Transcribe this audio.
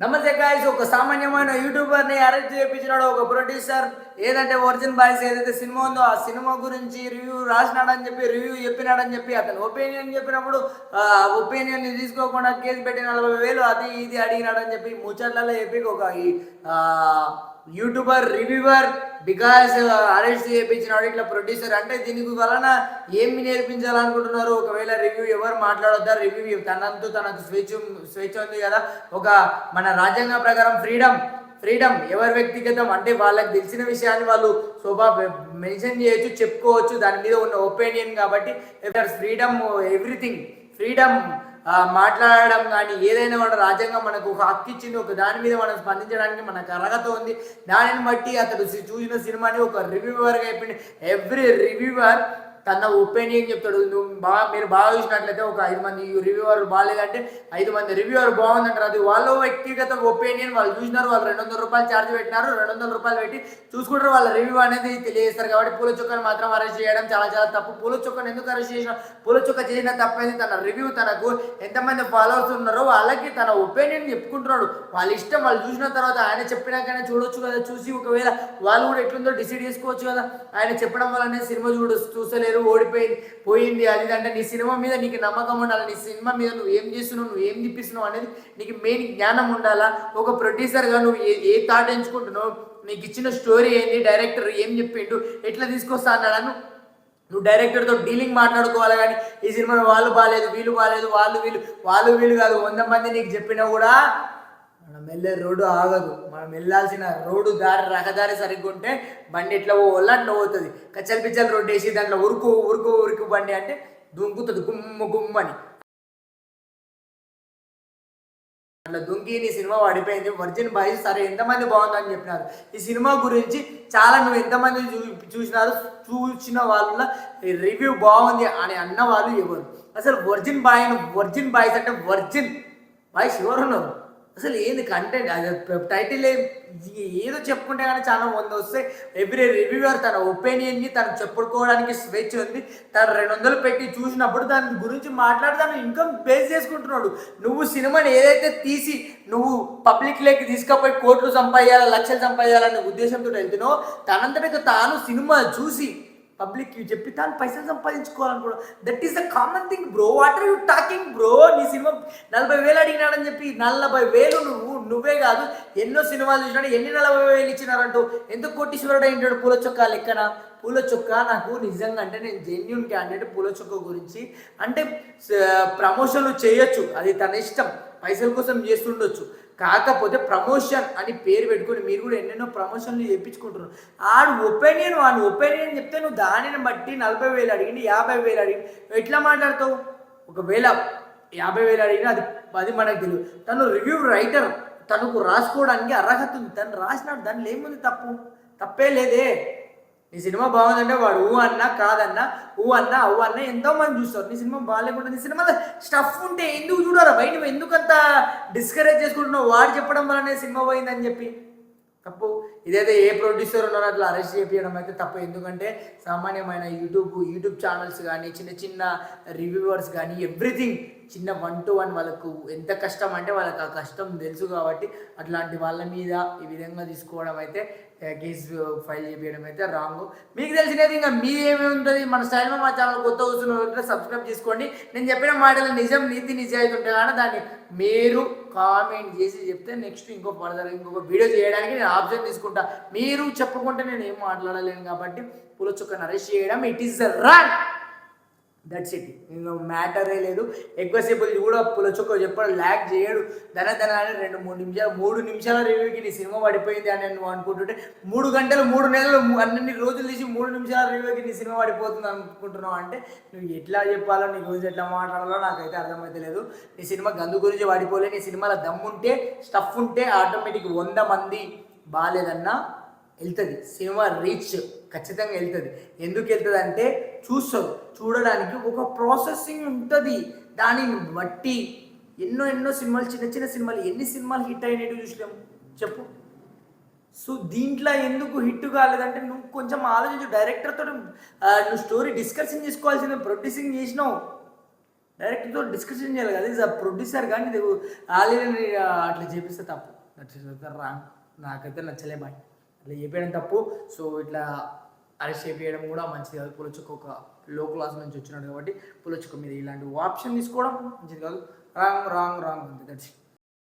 నమస్తే గాయస్ ఒక సామాన్యమైన యూట్యూబర్ని అరెస్ట్ చేయించినాడు ఒక ప్రొడ్యూసర్ ఏదంటే ఒరిజిన్ బాయ్స్ ఏదైతే సినిమా ఉందో ఆ సినిమా గురించి రివ్యూ రాసినాడని చెప్పి రివ్యూ చెప్పినాడని చెప్పి అతను ఒపీనియన్ చెప్పినప్పుడు ఆ ఒపీనియన్ తీసుకోకుండా కేసు పెట్టి నలభై వేలు అది ఇది అడిగినాడని చెప్పి ముచ్చట్లలో చెప్పి ఒక ఈ, యూట్యూబర్ రివ్యూవర్ బికాస్ అరెస్ట్ చేయించినాడు ఇట్లా ప్రొడ్యూసర్ అంటే దీనికి వలన ఏమి నేర్పించాలనుకుంటున్నారు? ఒకవేళ రివ్యూ ఎవరు మాట్లాడొద్దా? రివ్యూ తనంతు తనకు స్వేచ్ఛ స్వేచ్ఛ ఉంది కదా? ఒక మన రాజ్యాంగ ప్రకారం ఫ్రీడమ్ ఫ్రీడమ్ ఎవరి వ్యక్తిగతం? అంటే వాళ్ళకి తెలిసిన విషయాన్ని వాళ్ళు శోభా మెన్షన్ చేయొచ్చు చెప్పుకోవచ్చు. దాని మీద ఉన్న ఒపీనియన్ కాబట్టి ఫ్రీడమ్ ఎవ్రీథింగ్ ఫ్రీడమ్ మాట్లాడడం కానీ ఏదైనా కూడా రాజ్యాంగం మనకు ఒక హక్కు ఇచ్చింది ఒక దాని మీద మనం స్పందించడానికి మనకు అర్హత ఉంది. దానిని బట్టి అతడు చూసిన సినిమాని ఒక రివ్యూవర్గా అయిపోయింది. ఎవ్రీ రివ్యూవర్ తన ఒపీనియన్ చెప్తాడు? నువ్వు బాగా మీరు బాగా చూసినట్లయితే ఒక ఐదు మంది రివ్యూవర్ బాగాలేదంటే ఐదు మంది రివ్యూవర్ బాగుందంటారు. అది వాళ్ళ వ్యక్తిగత ఒపీనియన్. వాళ్ళు చూసినారు వాళ్ళు రెండు వందల రూపాయలు ఛార్జ్ పెట్టినారు రెండు వందల రూపాయలు పెట్టి చూసుకుంటారు. వాళ్ళ రివ్యూ అనేది తెలియజేస్తారు కాబట్టి పూల చుక్కను మాత్రం అరెస్ట్ చేయడం చాలా చాలా తప్పు. పూల చుక్కను ఎందుకు అరెస్ట్ చేసిన? పూల చుక్క చేసిన తప్పేది? తన రివ్యూ తనకు ఎంతమంది ఫాలోవర్స్ ఉన్నారో వాళ్ళకి తన ఒపీనియన్ చెప్పుకుంటున్నాడు. వాళ్ళ ఇష్టం వాళ్ళు చూసిన తర్వాత ఆయన చెప్పినాకనే చూడొచ్చు కదా. చూసి ఒకవేళ వాళ్ళు కూడా ఎట్లుందో డిసైడ్ చేసుకోవచ్చు కదా. ఆయన చెప్పడం వల్లనే సినిమా చూడ చూసలేరు ఓడిపోయింది పోయింది అది అంటే నీ సినిమా మీద నీకు నమ్మకం ఉండాలి? నీ సినిమా మీద నువ్వు ఏం చేస్తున్నావు? నువ్వు ఏం తిప్పిస్తున్నావు అనేది నీకు మెయిన్ జ్ఞానం ఉండాలా? ఒక ప్రొడ్యూసర్గా నువ్వు ఏ ఏ థాట్ ఎంచుకుంటున్నావు? నీకు ఇచ్చిన స్టోరీ ఏంది? డైరెక్టర్ ఏం చెప్పిండు? ఎట్లా తీసుకొస్తా అన్నాడు నువ్వు డైరెక్టర్తో డీలింగ్ మాట్లాడుకోవాలి కానీ ఈ సినిమా వాళ్ళు బాగాలేదు వీళ్ళు బాగాలేదు వాళ్ళు వీళ్ళు వాళ్ళు వీళ్ళు కాదు. వంద మంది నీకు చెప్పినా కూడా మనం వెళ్ళే రోడ్డు ఆగదు. మనం వెళ్ళాల్సిన రోడ్డు దారి రహదారి సరిగ్గా ఉంటే బండి ఎట్లా పోవాలో అట్లా పోతుంది. కచ్చల్ పిచ్చల్ రోడ్డు వేసి దాంట్లో ఉరుకు ఉరుకు ఉరుకు బండి అంటే దుంకుతుంది గుమ్మ గుమ్మని. అట్లా దుంకి నీ సినిమా పడిపోయింది. వర్జిన్ బాయ్ సరే ఎంతమంది బాగుందని చెప్పినారు. ఈ సినిమా గురించి చాలా నువ్వు ఎంతమంది చూ చూసినారు చూసిన వాళ్ళ రివ్యూ బాగుంది అని అన్న వాళ్ళు ఎవరు? అసలు వర్జిన్ బాయ్ వర్జిన్ బాయ్స్ అంటే వర్జిన్ బాయ్స్ ఎవరు ఉన్నారు అసలు ఏంది కంటెంట్ అది టైటిల్ ఏదో చెప్పుకుంటే కానీ చాలా వంద వస్తే ఎవ్రీ రివ్యూవర్ తన ఒపీనియన్ని తను చెప్పుకోవడానికి స్వేచ్ఛ ఉంది. తను రెండు వందలు పెట్టి చూసినప్పుడు దాని గురించి మాట్లాడి తను ఇన్కమ్ బేస్ చేసుకుంటున్నాడు. నువ్వు సినిమాని ఏదైతే తీసి నువ్వు పబ్లిక్ లేకి తీసుకపోయి కోట్లు సంపాదించాలా లక్షలు సంపాదించాలనే ఉద్దేశంతో వెళ్తున్నావు తనంతటికి తాను సినిమా చూసి పబ్లిక్ చెప్పి తాను పైసలు సంపాదించుకోవాలనుకో that is the common thing bro what are you talking bro నీ సినిమా నలభై వేలు అడిగినాడని చెప్పి నలభై వేలు నువ్వు నువ్వే కాదు ఎన్నో సినిమాలు చూసినాడు ఎన్ని నలభై వేలు ఇచ్చినారంటూ ఎందుకు కోటీశ్వరుడు అయింటాడు పూల చొక్కా లెక్కన? పూల చొక్క నాకు నిజంగా అంటే నేను జెన్యున్ క్యాండిడేట్ పూల చొక్క గురించి అంటే ప్రమోషన్లు చేయొచ్చు. అది తన ఇష్టం. పైసల కోసం చేస్తుండొచ్చు. కాకపోతే ప్రమోషన్ అని పేరు పెట్టుకొని మీరు కూడా ఎన్నెన్నో ప్రమోషన్లు చేయించుకుంటున్నారు. ఆడు ఒపీనియన్ వాడి ఒపీనియన్ చెప్తే నువ్వు దానిని బట్టి నలభై వేలు అడిగింది యాభై వేలు అడిగింది ఎట్లా మాట్లాడతావు? ఒకవేళ యాభై వేలు అడిగినా అది అది మనకు తెలియదు. తను రివ్యూ రైటర్ తనకు రాసుకోవడానికి అర్హత ఉంది. తను రాసినాడు దానిలో ఏముంది తప్పు? తప్పే లేదే. నీ సినిమా బాగుందంటే వాడు ఊ అన్నా కాదన్నా ఊ అన్నా ఊ అన్నా ఎంతో మంది చూస్తారు. నీ సినిమా బాగాలేకుండా నీ సినిమాలో స్టఫ్ ఉంటే ఎందుకు చూడరా? బయట నువ్వు ఎందుకంత డిస్కరేజ్ చేసుకుంటున్నావు? వాడు చెప్పడం వల్లనే సినిమా పోయిందని చెప్పి. తప్పు. ఇదైతే ఏ ప్రొడ్యూసర్ ఉన్నారో అట్లా అరెస్ట్ చేయడం అయితే తప్పు. ఎందుకంటే సామాన్యమైన యూట్యూబ్ యూట్యూబ్ ఛానల్స్ కానీ చిన్న చిన్న రివ్యూవర్స్ కానీ ఎవ్రీథింగ్ చిన్న వన్ టు వన్ వాళ్ళకు ఎంత కష్టం అంటే వాళ్ళకి ఆ కష్టం తెలుసు కాబట్టి అట్లాంటి వాళ్ళ మీద ఈ విధంగా తీసుకోవడం అయితే కేసు ఫైల్ చేయడం అయితే రాంగ్ మీకు తెలిసినది ఇంకా మీ ఏమేమి ఉంటుంది? మన స్టైల్ మా ఛానల్ కొత్త వస్తున్న సబ్స్క్రైబ్ చేసుకోండి. నేను చెప్పిన మాటలు నిజం నీతి నిజాయితీ ఉంటాయి కానీ దాన్ని మీరు కామెంట్ చేసి చెప్తే నెక్స్ట్ ఇంకో ఫర్దర్ ఇంకొక వీడియో చేయడానికి నేను ఆప్షన్ తీసుకుంటా. మీరు చెప్పుకుంటే నేను ఏం మాట్లాడలేను కాబట్టి పుల చుక్కను అరెస్ట్ చేయడం it is the run that's it నేను మ్యాటరే లేదు. ఎక్కువసేపు కూడా పులచొక్క చెప్పడం ల్యాక్ చేయడు. ధన ధన అని రెండు మూడు నిమిషాలు మూడు నిమిషాల రివ్యూకి నీ సినిమా పడిపోయింది అని నువ్వు అనుకుంటుంటే మూడు గంటలు మూడు నెలలు అన్ని రోజులు తీసి మూడు నిమిషాల రివ్యూకి నీ సినిమా పడిపోతుంది అనుకుంటున్నావు అంటే నువ్వు ఎట్లా చెప్పాలో నీ గురించి ఎట్లా మాట్లాడాలో నాకైతే అర్థమైతే లేదు. నీ సినిమా గందు గురించి పడిపోలే నీ సినిమాలో దమ్ముంటే స్టఫ్ ఉంటే ఆటోమేటిక్ వంద మంది బాగాలేదన్నా వెళ్తుంది. సినిమా రీచ్ ఖచ్చితంగా వెళ్తుంది. ఎందుకు వెళ్తుంది అంటే చూస్తారు చూడడానికి ఒక ప్రాసెసింగ్ ఉంటుంది. దానిని బట్టి ఎన్నో ఎన్నో సినిమాలు చిన్న చిన్న సినిమాలు ఎన్ని సినిమాలు హిట్ అయినట్టు చూసినాం చెప్పు. సో దీంట్లో ఎందుకు హిట్ కాలేదంటే నువ్వు కొంచెం ఆలోచించు. డైరెక్టర్తో నువ్వు స్టోరీ డిస్కషన్ చేసుకోవాల్సింది ప్రొడ్యూసింగ్ చేసినావు. డైరెక్టర్తో డిస్కషన్ చేయాలి కదా. ఇది ప్రొడ్యూసర్ కానీ ఇది ఆల్రెడీ అట్లా చేపిస్తే తప్పు. నచ్చిన రాంగ్ నాకైతే నచ్చలే బాయ్ ఇలా చెప్పేయడం తప్పు. సో ఇట్లా అరెస్ట్ చేయడం కూడా మంచిది కాదు. పులచుకు ఒక లో క్లాస్ నుంచి వచ్చినాడు కాబట్టి పులచుకు మీద ఇలాంటి ఆప్షన్ తీసుకోవడం మంచిది కాదు. రాంగ్ రాంగ్ రాంగ్ అంతే దట్స్